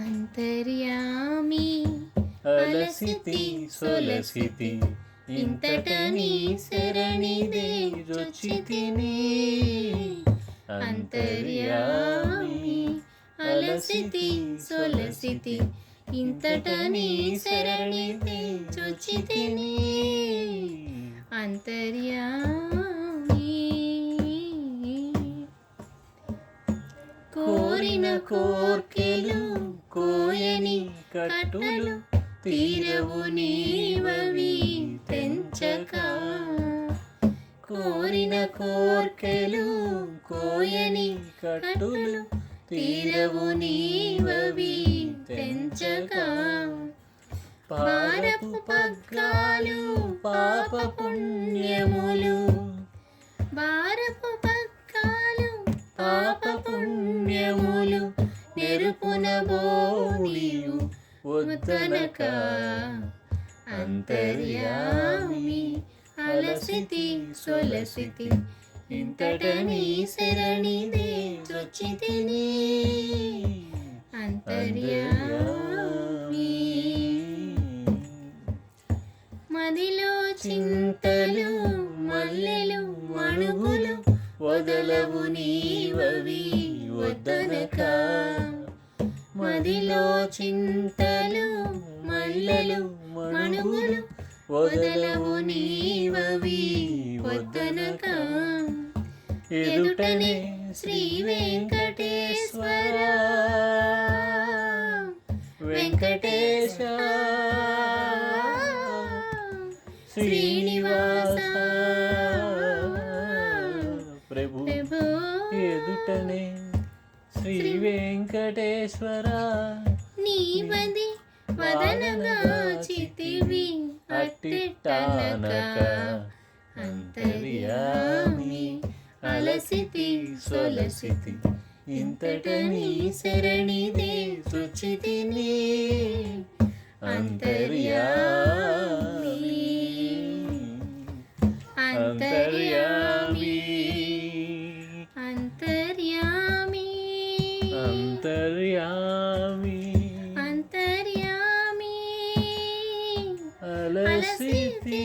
అంతర్యామి అలసితి సొలసితి ఇంతట నీ శరణిదే రుచితిని అంతర్యామి అలసితి సొలసితి ఇంతట నీ శరణితే చొచ్చితిని అంతర్యామి కోరిన కోర్కెలు కోయని కట్టులు తీరవు నీవవి తెంచక. కోరిన కోర్కెలు కోయని కట్టులు తీరవు నీవవి తెంచక. పారపు పగ్గాలు పాప పుణ్యములు. భారపు పగ్గాలు పాప వద్దనక అంతర్యామి అలసితి సొలసితి ఇంతట నీ శరణి చొచ్చితిని అంతర్యామి మదిలో చింతలు మల్లెలు మణుగులు వదలవు నీవవి వద్దనక మదిలో చింతలు మల్లెలు మణుగులు వదలవు నీవవి వద్దనక ఎదుటనే శ్రీ వెంకటేశ్వర. వెంకటేశ. శ్రీనివాస. ప్రభు ప్రభో. ఎదుటనే శ్రీ వెంకటేశ్వర నీవది వదనగా చితివి అట్టిట్టనక అంతర్యామి అలసితి సొలసితి. ఇంతట నీ శరణిదే శుచితిని అంతర్యామి అంతర్యామి అంతర్యామి అంతర్యామి అలసితి